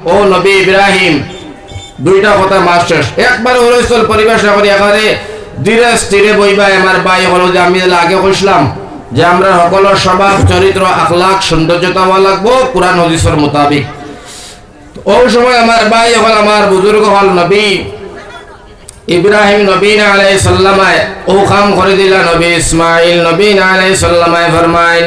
ও নবী ইব্রাহিম, দুইটা কথা মাস শেষ। একবার হরস্থল পরিবেশ করি এখানে ধীরে স্থিরে বইবা, আমার বাই হলো যে আমি আগে কইছিলাম যে আমরা সকলের স্বভাব, চরিত্র, আখলাখ সৌন্দর্যতা হওয়া লাগবো, কোরআন, হদিসের মোতাবিক। ওই সময় আমার ভাই হল আমার বুজুর্গ হল নবী। ইব্রাহিম নবীন আলাই সাল্লামায় ও কাম করে দিলা নবী ইসমাইল, নবীন আলাই সাল্লামায় ফরমাইন।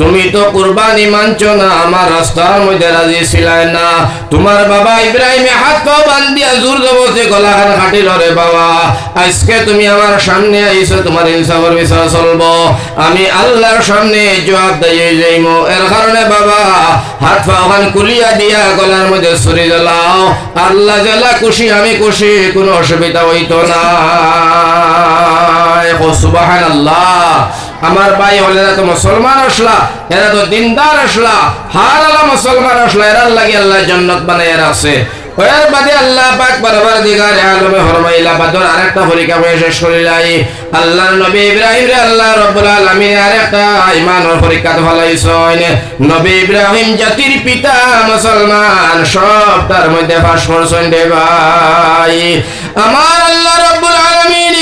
তুমি তো কুরবানি মানছ না, আমার রাস্তার মধ্যে রাজি ছিলাই না। তোমার বাবা ইব্রাহিমে হাত পাও বান্দিয়া জোর জবরদস্তি গলাখান খাটিল রে বাবা। আজকে তুমি আমার সামনে আইছো, তোমার ইনসাফের বিচার চলবো। আমি আল্লাহর সামনে জবাব দিয়ে যাইমো এর কারণে বাবা, হাত পা ওখান কুলিয়া দিয়া গলার মধ্যে ছুরি জ্বালাও। আল্লাহ জ্বালা খুশি, আমি খুশি, কোনো অসুবিধা হইতো না। সুবাহান আল্লাহ আমার ভাই হলে এরা তো মুসলমান আসলা, এরা তো দিনদার আসলা, হার আলা মুসলমান আসলা এরা লাগে আল্লাহ জন্নত বানাই এরা আছে। নবী আল্লাহ নবী জাতির পিতা মুসলমান, সব তার মধ্যে ভাই। আমার আল্লাহ রাব্বুল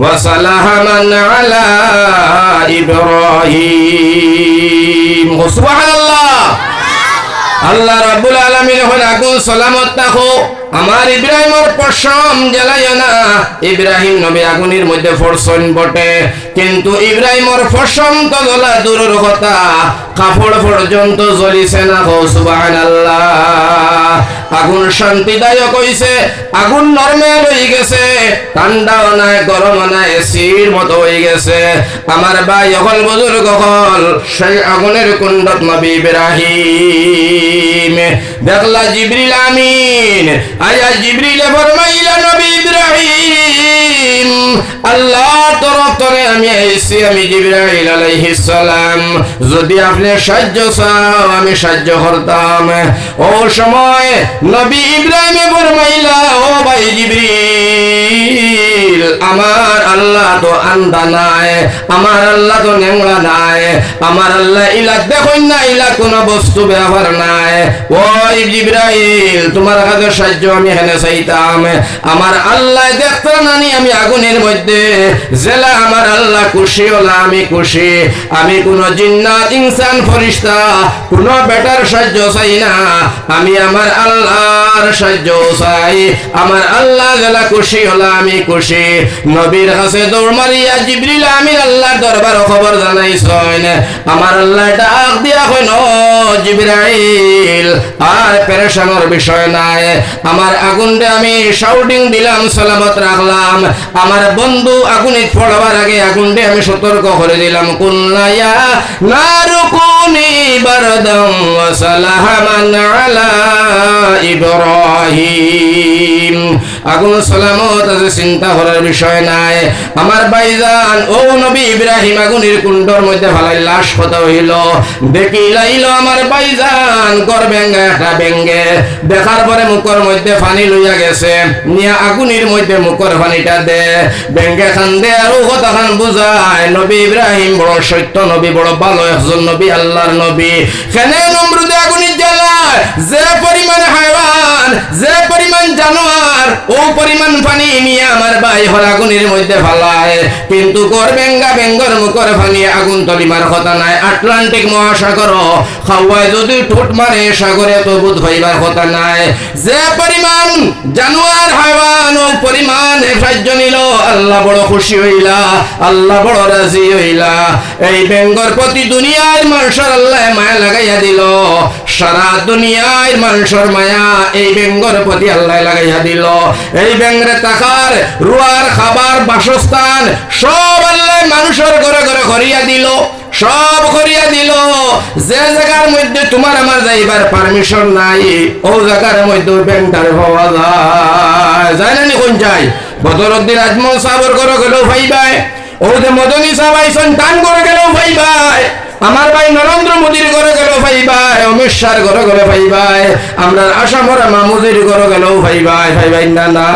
ওয়া সালামান আলা ইব্রাহিম সুবহানাল্লাহ আল্লাহ রাব্বুল আলামিন হল আগুন সালামত রাখো। আমার ইব্রাহিমের পশম জ্বালাইও না। ইব্রাহিম নবী আগুনের মধ্যে ফরসন বটে। কিন্তু ইব্রাহিমের পশম তো জ্বলা দূরের কথা কাপড় পর্যন্ত জ্বলিছে না হো সুবহানাল্লাহ। আগুন শান্তিদায়ক হইছে, আগুন নরমাল হয়ে গেছে। ঠান্ডাও নাই, গরমও নাই এসির মতো হয়ে গেছে। আমার ভাই হল বুজুর্গ হল সেই আগুনের কুণ্ডত নবী ইব্রাহিম। দেখলা জিবরিল আমিন আয়া জিবরিল ফরমাইলা নবী ইব্রাহিম। আল্লাহ তরফ তরে আমি আমি যদি আপনি সাহায্য চাও, আমি সাহায্য করতাম। ও সময় নবী ও ভাই আমার আল্লাহ তো আন্দা নাই, আমার আল্লাহ তো নেংলা নাই, আমার আল্লাহ ইলা দেখুন না ইলা কোনো বস্তু ব্যবহার নাই। ওই জিব্রাইল তোমার কাছে সাহায্য আমি হেনে চাইতাম। আমার আল্লাহ দেখতে নানি আমি আগুনের মধ্যে, জেলা আমার আল্লাহ খুশি হলা আমি খুশি। আমি কোন জিন্নাত, ইনসান, ফরিস্তা, কোন বেটার সাহায্য চাই না। আমি আমার আল্লাহর সাহায্য চাই। আমার আল্লাহ জেলা খুশি হলা আমি খুশি। নবীর কাছে দৌড় মারিয়া জিবরিল আমি আল্লাহর দরবার খবর জানাইছেন। আমার আল্লাহ ডাক দিয়া কইন জিবরাইল, আর পেরেশানোর বিষয় নাই। আমার আগুনটা আমি শাউটিং দিলাম, সালামত রাখলাম। আমার বন্ধু আগুনে পড়বার আগে আগুনটা আমি সতর্ক করে দিলাম। কুল্লায়া নারুকুনি বারদাম ওয়া সালামান আলা ইব্রাহিম আগুন সালামত আছে চিন্তা করার বিষয় নাই। আমার ও নবী ইব্রাহিম আগুনের কুণ্ডর মধ্যে লাশ হইল। দেখি লাইল আমার একটা দেখার পরে মুখর মধ্যে পানি লইয়া গেছে। নিয়া আগুনের মধ্যে মুখর পানিটা দে। ব্যঙ্গে খান দে আর কথা খান বুঝায়, নবী ইব্রাহিম বড় সত্য, নবী বড় ভালো, একজন নবী আল্লাহর নবী। কেন নমরুদে আগুনের জ্বালায়। যে পরিমাণ হাইওয়ান যে পরিমাণ জানোয়ার ও পরিমাণ পানি নিয়ে আমার ভাই মধ্যে ফালায়। কিন্তু কর বেঙ্গা বেঙ্গর মুখর পানি আগুন তলিমার কথা নাই। আটলান্টিক মহাসাগর খাওয়ায় যদি ঠোঁট মারে, সাগরে তো বুধ হইবার কথা নাই। যে পরিমাণ জানোয়ার হাইওয়ান ও পরিমাণ সাহায্য নিল, আল্লাহ বড় খুশি হইলা, আল্লাহ বড় রাজি হইলা। এই বেঙ্গর প্রতি দুনিয়ার মানুষের আল্লাহ মায়া লাগাইয়া দিল। সারা দুনিয়ার মানুষের মায়া। এই বেঙ্গর প্রতি আল্লাহ লাগাইয়া দিল। এই বেঙ্গরে তাকার রুয়ার খাবার, বাসস্থান, সব আল্লাহ মানুষের ঘরে ঘরে করিয়া দিল। সব করিয়া দিল। যে জায়গার মধ্যে তোমার আমার যাইবার পারমিশন নাই, ও জায়গার মধ্যে ব্যাংকটারে পাওয়া যায়। যায় না নি কোন যাই বদরুদ্দিন আজমল সাহর করে গেলেও ভাইবাই ও যে মদনী সবাই, সন্তান করে গেল ভাই ভাই আমার ভাই নরেন্দ্র মোদীর ঘরে গেল ভাই ভাই অমিত শাহর ঘরে গেল ভাই ভাই আমরা আসামরা মামুদের ঘরে গেল ভাই ভাই ভাই ভাই, না না।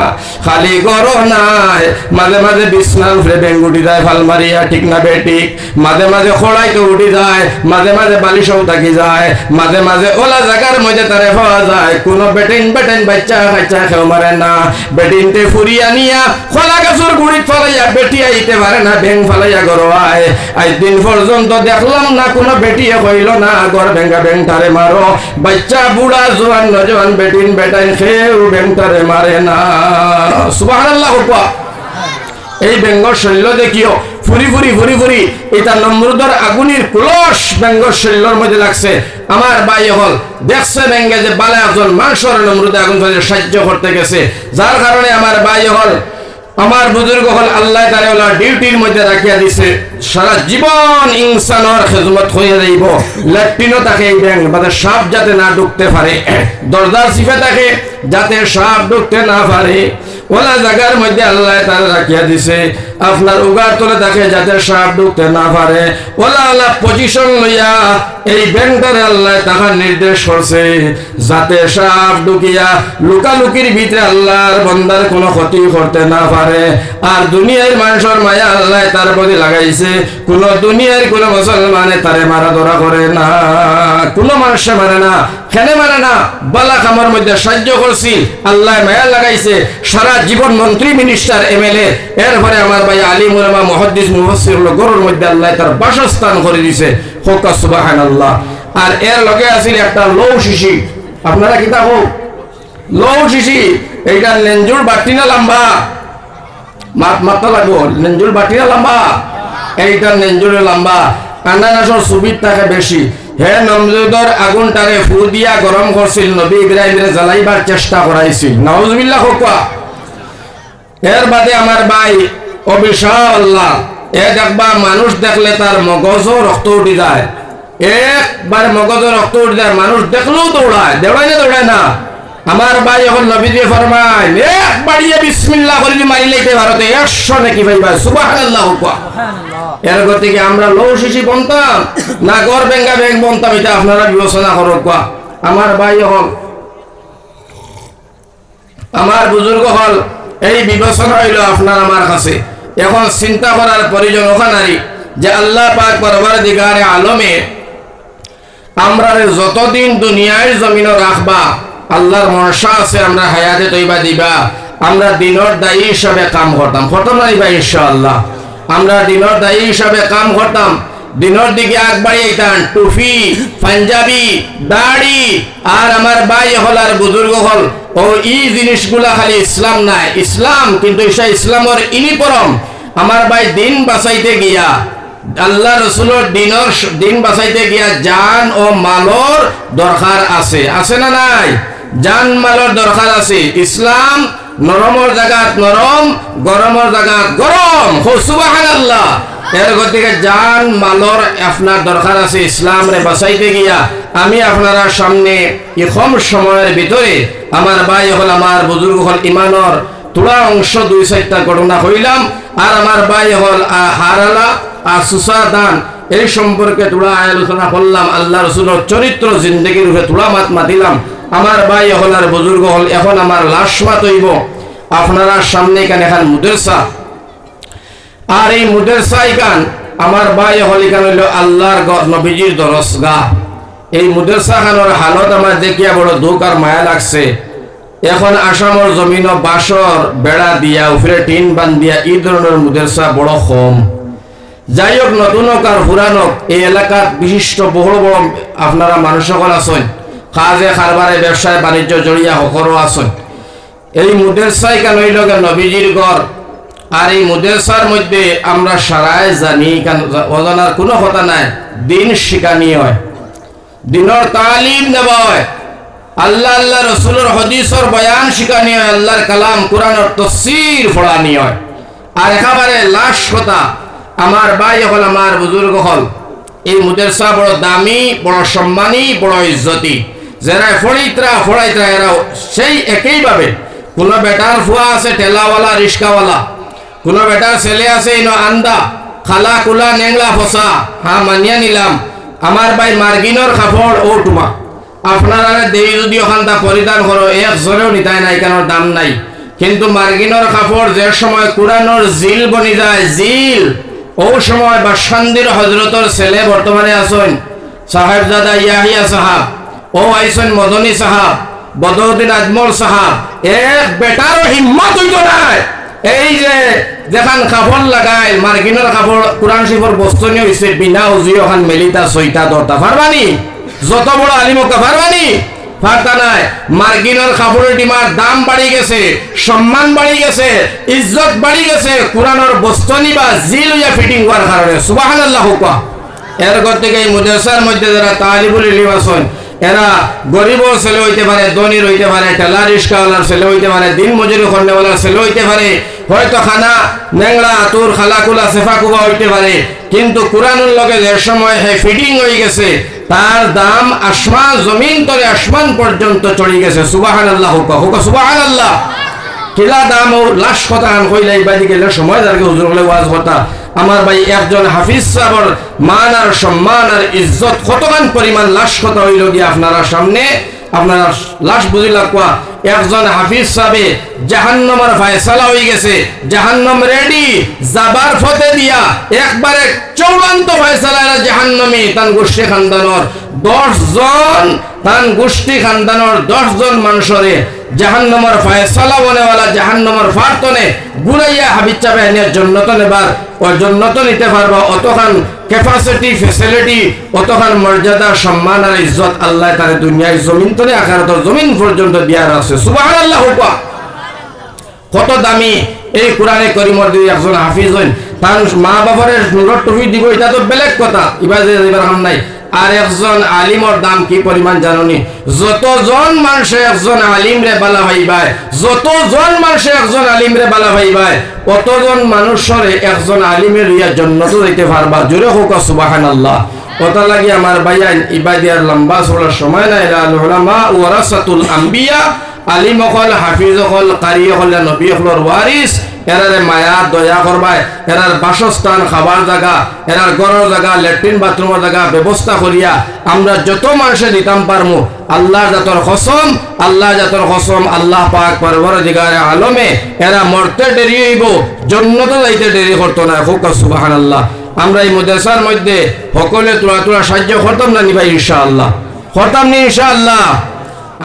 খালি ঘর নাই। মাঝে মাঝে বিছনার ব্যাঙ্গ উঠি যায় ফালমারিয়া ঠিক না বেটিক মাঝে মাঝে খড়াইতে উঠি যায়, মাঝে মাঝে বালিশও থাকি যায়। মাঝে মাঝে ওলা জায়গার মধ্যে তারে পাওয়া যায়। কোনো বেটেন বেটেন বাচ্চা কাচ্চা খেও মারে না। বেটিনতে ফুরিয়া নিয়া, খোলা গাছর গুড়িত ফলাইয়া বেটি আইতে পারে না ব্যাং ফলাইয়া গরো আয়। আজ দিন পর্যন্ত দেখলাম না, কোনো বেটিয়ে কইল না গর ভেঙ্গা তারে মারো। বাচ্চা বুড়া, জোয়ান নজওয়ান বেটিন বেটাইন ব্যাং তারে মারে না। এই বেঙ্গল শৈল্য দেখিও, ফুরি ফুরি ফুরি ফুরি, এটা নমরুদর আগুনির শৈল্যর মধ্যে লাগছে। আমার হল, দেখছে বেঙ্গে যে একজন আগুন সাহায্য করতে গেছে। যার কারণে আমার হল, আমার বুজুর্গ হল আল্লাহ ডিউটির মধ্যে রাখিয়া দিছে। সারা জীবন খেজমত যাইব। ল্যাট্রিনও তাকে এই ব্যাংক মানে সাপ যাতে না ঢুকতে পারে। দরজার থাকে যাতে সাপ ঢুকতে না পারে। ওলা জায়গার মধ্যে আল্লাহ তারা রাখিয়া দিছে। আপনার উগার তোলে তাকে যাতে সাপ ঢুকতে না পারে, ওলা ওলা পজিশন লইয়া এই ব্যাংকটারে আল্লাহ তাহার নির্দেশ করছে, যাতে সাপ ঢুকিয়া লুকালুকির ভিতরে আল্লাহর বন্দার কোনো ক্ষতি করতে না পারে। আর দুনিয়ার মানুষের মায়া আল্লাহ তার প্রতি লাগাইছে। কোন দুনিয়ার কোন মুসলমানে তারে মারা ধরা করে না। কোন মানুষে মানে না খেলে মানে না। বালা খামার মধ্যে সাহায্য করছি, আল্লাহ মায়া লাগাইছে। সারা জীবন মন্ত্রী মিনিস্টার এমএলএ এরপরে আমার ভাই আলী মুলামা মহদ্দিস মুহসির গরুর মধ্যে আল্লাহ তার বাসস্থান করে দিছে। হোকা সুবাহান আল্লাহ আর এর লগে আছিল একটা লৌ শিশি। আপনারা কিতা হোক লৌ শিশি, এইটা লেঞ্জুর বাটি না লম্বা? মাত মাত্রা লাগবো। লেঞ্জুর বাটি না লম্বা? এইটা লেঞ্জুরে লম্বা। আনারসর সুবিধ থাকে বেশি। হে নমজুদর আগুনটারে ফু দিয়া গরম করছিল, নবী ইব্রাহিমরে জ্বালাইবার চেষ্টা করাইছিল। নাউজুবিল্লাহ হোকা এর বাদে আমার ভাই অবিশাল আল্লাহ এ দেখবা মানুষ দেখলে তার মগজও রক্ত উঠি যায়। একবার মগজও রক্ত উঠি যায় মানুষ দেখলেও দৌড়ায়। দৌড়ায় না দৌড়ায় না। আমার ভাই এখন নবী দিয়ে ফরমায় এক বাড়িয়ে বিসমিল্লাহ করে মারিলে ভারতে? একশো নাকি ভাই ভাই সুবাহ আল্লাহ এর গতিকে আমরা লৌ শিশি বনতাম না গড় বেঙ্গা ব্যাংক বনতাম এটা আপনারা বিবেচনা করো কোয়া আমার ভাই হল আমার বুজুর্গ হল এই বিবেচনা হইল আপনার আমার কাছে। এখন চিন্তা করার প্রয়োজন ওখানারি যে আল্লাহ পাক বরবার আলমে আমরা যতদিন দুনিয়ার জমিন রাখবা, আল্লাহর মনসা আছে, আমরা হায়াতে তৈবা দিবা। আমরা দিনের দায়ী হিসাবে কাম করতাম। করতাম না দিবা ইনশাআল্লাহ। আমরা দিনের দায়ী হিসাবে কাম করতাম। দিনের দিকে আগ বাড়িয়েতাম টুপি, পাঞ্জাবি, দাড়ি, আর আমার ভাই হল আর বুজুর্গ হল। ও ই জিনিসগুলা খালি ইসলাম নাই। ইসলাম, কিন্তু ইসা ইসলামের ইনিপরম আমার ভাই দিন বাঁচাইতে গিয়া, আল্লাহ রসুলের দিনের দিন বাঁচাইতে গিয়া জান ও মালর দরকার আছে। আছে না নাই? জান, মালর দরকার আছে। ইসলাম নরমর জায়গাত নরম, গরমর জায়গাত গরম। আল্লাহ এর গতিকে জান মালর আপনার দরকার আছে ইসলাম রে বাঁচাইতে গিয়া। আমি আপনারা সামনে এই কম সময়ের ভিতরে আমার ভাই হল আমার বুজুর্গ হল ইমানর তোলা অংশ দুই চারটা ঘটনা হইলাম আর আমার ভাই হল হারালা আর সুসা দান, এই সম্পর্কে তোলা আলোচনা করলাম আল্লাহ রসুলের চরিত্র জিন্দগির রূপে তোলা মাত মাতিলাম। আমার ভাই হল আর বুজুর্গ হল এখন আমার লাশ মাত হইব আপনারা সামনে এখানে এখন মুদেরসা আর এই মুদেরসা ইকান আমার ভাই হল ইকান হইল আল্লাহর নবীজির দরসগা এই মুদেরসা খানোর হালত আমার দেখিয়া বড় দুঃখ আর মায়া লাগছে। এখন আসামর জমিন বাসর বেড়া দিয়া উপরে টিন বান দিয়া, এই ধরনের মুদেরসা বড় কম। যাই হোক, নতুন হোক আর পুরান হোক, এই এলাকার বিশিষ্ট বড় বড় আপনারা মানুষ সকল আছেন। কাজে, কারবারে, ব্যবসায়, বাণিজ্য জড়িয়া সকলও আছেন। এই মুদেরসাই কেন নবীজির গড় আর এই মুদেরসার মধ্যে আমরা সারায় জানি অজানার কোনো কথা নাই। দিন শিকানি হয়, দিনের তালিম দেওয়া হয়। আল্লাহ আল্লাহ রসুলের হদিসর বয়ান শিখানি হয়, আল্লাহর কালাম কোরআনের তসির ফোড়ানি হয়। আর একেবারে লাশ কথা, আমার ভাই হল, আমার বুজুর্গ হল। এই মুদেরসা বড় দামি, বড় সম্মানী, বড় ইজ্জতি। যারা ফড়িতরা ফড়াইতরা এরা সেই একইভাবে। কোনো বেটার ফুয়া আছে, ঠেলাওয়ালা, রিস্কাওয়ালা। কোনো বেটার ছেলে আছে ইনো আন্দা, খালা, কুলা, নেংলা ফসা হ্যাঁ মানিয়া নিলাম। আমার ভাই মার্গিনর কাপড় ও টুমা আপনারা দেই যদি ওখানটা পরিধান করো একজনেও নিতাই নাই কেন দাম নাই। কিন্তু মার্গিনর কাপড় যে সময় কুরানোর জিল বনি যায়, জিল। ও সময় বাসান্দির হজরতর ছেলে বর্তমানে আসেন সাহেবজাদা ইয়াহিয়া সাহাব ও আইসেন মদনী সাহাব বদরুদ্দিন আজমল সাহাব এক বেটারও হিম্মত হইত নাই। এই যে যেখান কাপড় লাগায় মার্কিনের কাপড়, কোরআন শিফর বস্তু নিয়ে হয়েছে বিনা উজি ওখান মেলিতা ছয়টা দরটা পারবানি যত বড় আলিমকা পারবানি পারতা নাই। মার্কিনের কাপড়ের ডিমার দাম বাড়ি গেছে সম্মান বাড়ি গেছে, ইজ্জত বাড়ি গেছে কোরআনের বস্তু নিবা জিল হইয়া ফিটিং করার কারণে সুবাহান আল্লাহ হুকা এর ঘর এই মুদেসার মধ্যে যারা তালিবুল ইলিম আছেন, এরা গরিবর ছেলে হইতে পারে ধনীর হইতে পারে ঠেলা রিস্কাওয়ালার ছেলে হইতে পারে দিন মজুরি খন্ডেওয়ালার ছেলে হইতে পারে হয়তো খানা নেংলা আতুর, খালাকুলা সেফা কুবা হইতে পারে। কিন্তু কোরআনুর লগে যে সময় হে ফিটিং হয়ে গেছে, তার দাম আসমান জমিন তরে আসমান পর্যন্ত চড়ে গেছে। সুবাহান আল্লাহ হুকা হুকা সুবাহান আল্লাহ কিলা দাম ও লাশ কথা আন কইলে এই বাড়ি গেলে সময় যাকে হুজুর হলে ওয়াজ কথা। আমার ভাই একজন হাফিজ সাহর মান আর সম্মান আর ইজ্জত কতখান পরিমাণ লাশ কথা হইল গিয়ে আপনারা সামনে? আপনারা লাশ বুঝিলা কোয়া একজন হাফিজ সাহেব, জাহান্নামের ফায়সালা হয়ে গেছে। জাহান্নাম রেডি যাবার ফতে দিয়া একবারে চৌড়ান্ত ফায়সালা এরা জাহান্নামে তান গোষ্ঠী খানদানর। দশ জন তান গোষ্ঠী খানদানর দশ জন মানুষরে জাহান্নমর ফায়সালা বনেওয়ালা জাহান্নমর ফারতনে গুড়াইয়া হাবিজ চাবে এনে জন্নত নেবার ও জন্নত নিতে পারবা, অতখান ক্যাপাসিটি ফেসিলিটি অতখান মর্যাদা, সম্মান আর ইজ্জত আল্লাহ তারে দুনিয়ায় জমিন তনে আকারতর জমিন পর্যন্ত দিয়ার আছে সুবাহ আল্লাহ কত দামি এই কোরআনে করিমর দুই একজন হাফিজ হইন তার মা টুপি দিব, এটা তো বেলেগ কথা। যে এবার হাম নাই। আর একজন আলিমর দাম কি পরিমাণ জাননি? যতজন মানুষে একজন আলিম রে বালা ভাইবাই যতজন মানুষে একজন আলিম রে বালা একজন আলিমের ইয়া জন্নত দিতে পারবা? জোরে হোক সুবাহান আল্লাহ কথা লাগি আমার ভাইয়ান ইবাদিয়ার লম্বা চলার সময় নাই উলামা ওয়ারাসাতুল আম্বিয়া। আলিম অকল, হাফিজ অকল, কারি অকল নবী অকলর ওয়ারিস এরারে মায়া, দয়া করবাই এরার বাসস্থান খাবার জায়গা এরার ঘরের জায়গা ল্যাট্রিন বাথরুমের জায়গা ব্যবস্থা করিয়া আমরা যত মানুষে দিতাম পারমু আল্লাহ জাতর কসম, আল্লাহ জাতর কসম, আল্লাহ পাক পরবর দিগারে আলমে এরা মরতে দেরি হইব, জন্নত যাইতে দেরি করতো না খুব সুবাহান আল্লাহ আমরা এই মাদ্রাসার মধ্যে সকলে তোলা তোলা সাহায্য করতাম না নিবাই ইনশাআল্লাহ। করতাম নি ইনশাআল্লাহ।